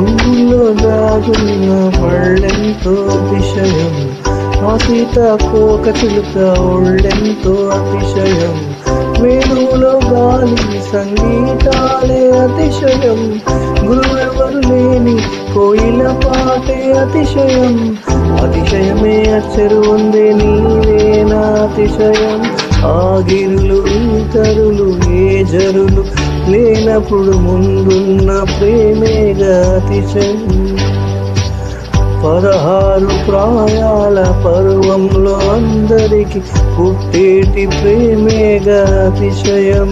పువ్వుల్లో దాగున్న పళ్ళెంతో అతిశయం. ఆ సీతాకోక చిలుక ఒళ్ళెంతో అతిశయం. వేణువులో గాలి సంగీతాలే అతిశయం. గురువెవరు లేని కోయిల పాటే అతిశయం. అతిశయమే అచ్చరు ఉందే నీవేనా అతిశయం. ఆగిరులు ఇతరులు ఏ జరులు లేనప్పుడు ముందున్న ప్రేమ. అతిశయం పదహారు ప్రాయాల పర్వంలో అందరికి పుట్టేటి ప్రేమేగా అతిశయం.